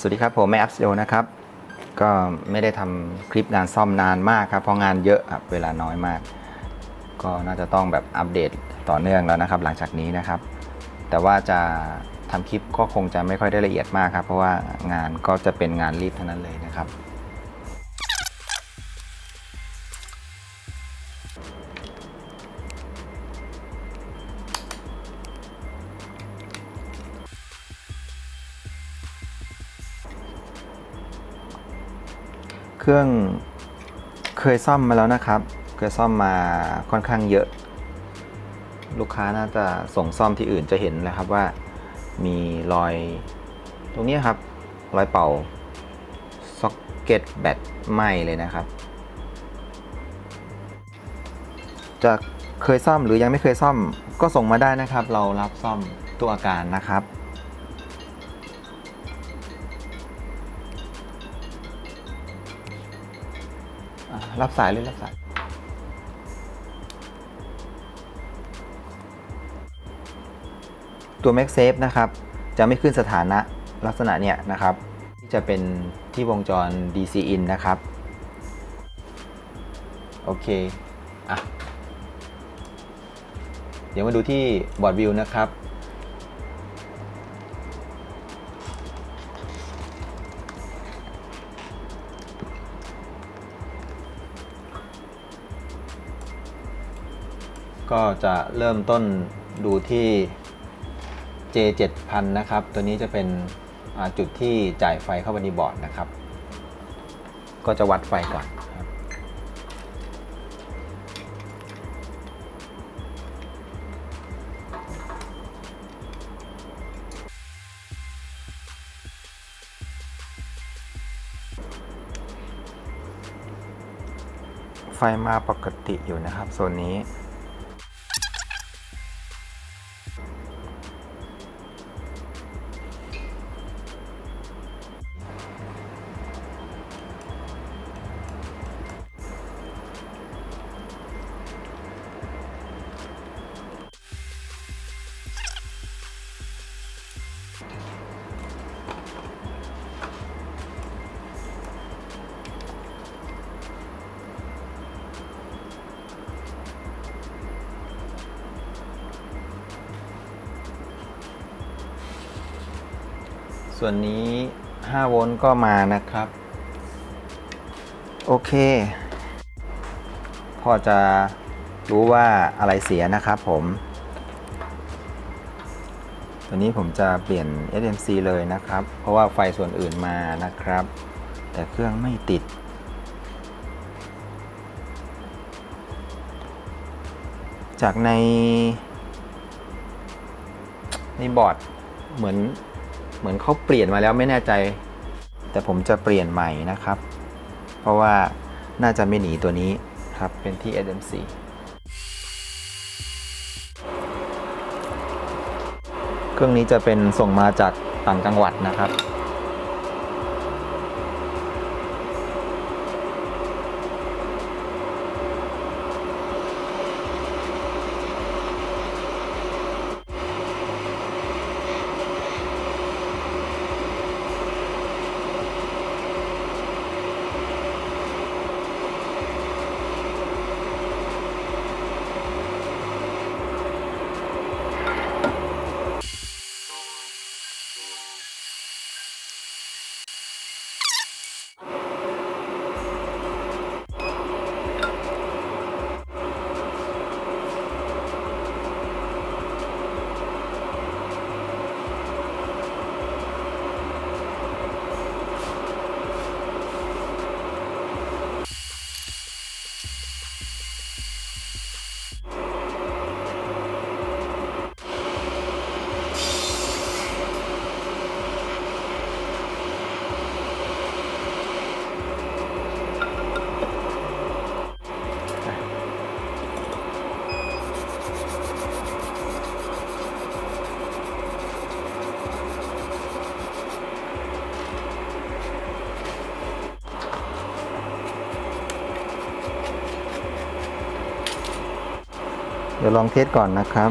สวัสดีครับ ผมแม่อัพสโดนะครับ ก็ไม่ได้ทำคลิปงานซ่อมนานมากครับ เพราะงานเยอะครับเวลาน้อยมาก ก็น่าจะต้องแบบอัปเดตต่อเนื่องแล้วนะครับ หลังจากนี้นะครับ แต่ว่าจะทำคลิปก็คงจะไม่ค่อยได้ละเอียดมากครับ เพราะว่างานก็จะเป็นงานรีบเท่านั้นเลยนะครับ เครื่องเคยซ่อมมาแล้วนะครับ เคยซ่อมมาค่อนข้างเยอะ ลูกค้าน่าจะส่งซ่อมที่อื่นจะเห็นนะครับว่ามีรอยตรงนี้ครับ รอยเป่าซ็อกเก็ตแบตไหมเลยนะครับ จะเคยซ่อมหรือยังไม่เคยซ่อมก็ส่งมาได้นะครับ เรารับซ่อมตัวอาการนะครับ รับสายเลยรับสาย ตัว m a g s a f e นะครับ จะไม่ขึ้นสถานะลักษณะเนี้ยนะครับ ที่จะเป็นที่วงจร DC in นะครับ โอเค อะ เดี๋ยวมาดูที่บอร์ดวิวนะครับ ก็จะเริ่มต้นดูที่ J 7 0 0 0 นะครับ ตัวนี้จะเป็นจุดที่จ่ายไฟเข้าไปในบอร์ดนะครับ ก็จะวัดไฟก่อนไฟมาปกติอยู่นะครับโซนนี้ ส่วนนี้ 5 โวลต์ก็มานะครับ โอเค พอจะรู้ว่าอะไรเสียนะครับผม ตัวนี้ผมจะเปลี่ยน SMC เลยนะครับ เพราะว่าไฟส่วนอื่นมานะครับ แต่เครื่องไม่ติดจากในในบอร์ดเหมือน เหมือนเขาเปลี่ยนมาแล้วไม่แน่ใจ แต่ผมจะเปลี่ยนใหม่นะครับ เพราะว่าน่าจะไม่หนีตัวนี้ครับ เป็นที่ SMC เครื่องนี้จะเป็นส่งมาจากต่างจังหวัดนะครับ เดี๋ยวลองเทสก่อนนะครับ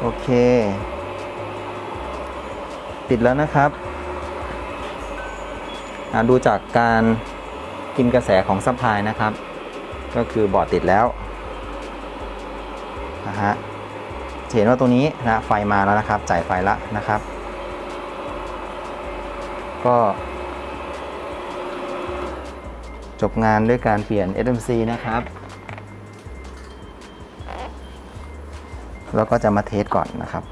โอเค ติดแล้วนะครับ ดูจากการกินกระแสของซัพพลายนะครับ ก็คือบอร์ดติดแล้วนะฮะเห็นว่าตัวนี้นะไฟมาแล้วนะครับ จ่ายไฟล้วนะครับ ก็ จบงานด้วยการเปลี่ยน SMC นะครับ แล้วก็จะมาเทสก่อนนะครับ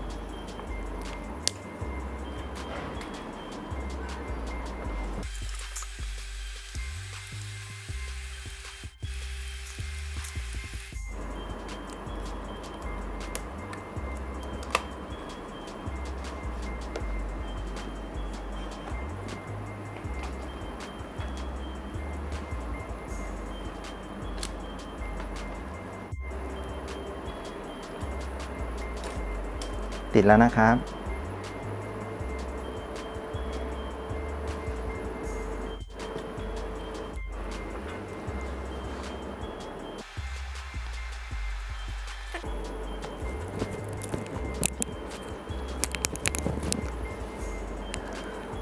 ติดแล้วนะครับ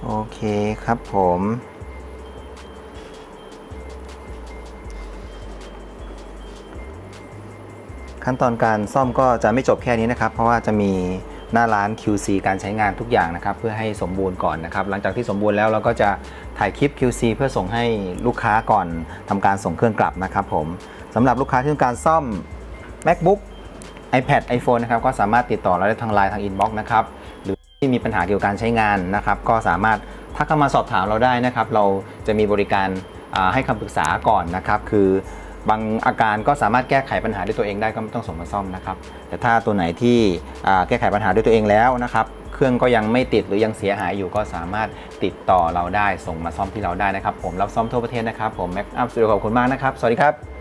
โอเคครับผมขั้นตอนการซ่อมก็จะไม่จบแค่นี้นะครับ เพราะว่าจะมี หน้าร้าน QC การใช้งานทุกอย่างนะครับเพื่อให้สมบูรณ์ก่อนนะครับ หลังจากที่สมบูรณ์แล้วเราก็จะถ่ายคลิป QC เพื่อส่งให้ลูกค้าก่อนทำการส่งเครื่องกลับนะครับผมสำหรับลูกค้าที่ต้องการซ่อม MacBook iPad iPhone นะครับก็สามารถติดต่อเราได้ทางไลน์ทาง Inbox นะครับหรือที่มีปัญหาเกี่ยวกับการใช้งานนะครับ ก็สามารถทักเข้ามาสอบถามเราได้นะครับ เราจะมีบริการให้คำปรึกษาก่อนนะครับ คือ บางอาการก็สามารถแก้ไขปัญหาด้วยตัวเองได้ก็ไม่ต้องส่งมาซ่อมนะครับ แต่ถ้าตัวไหนที่แก้ไขปัญหาด้วยตัวเองแล้วนะครับ เครื่องก็ยังไม่ติดหรือยังเสียหายอยู่ก็สามารถติดต่อเราได้ส่งมาซ่อมที่เราได้นะครับ ผมรับซ่อมทั่วประเทศนะครับ ผม Mac Up Studio ขอบคุณมากนะครับ สวัสดีครับ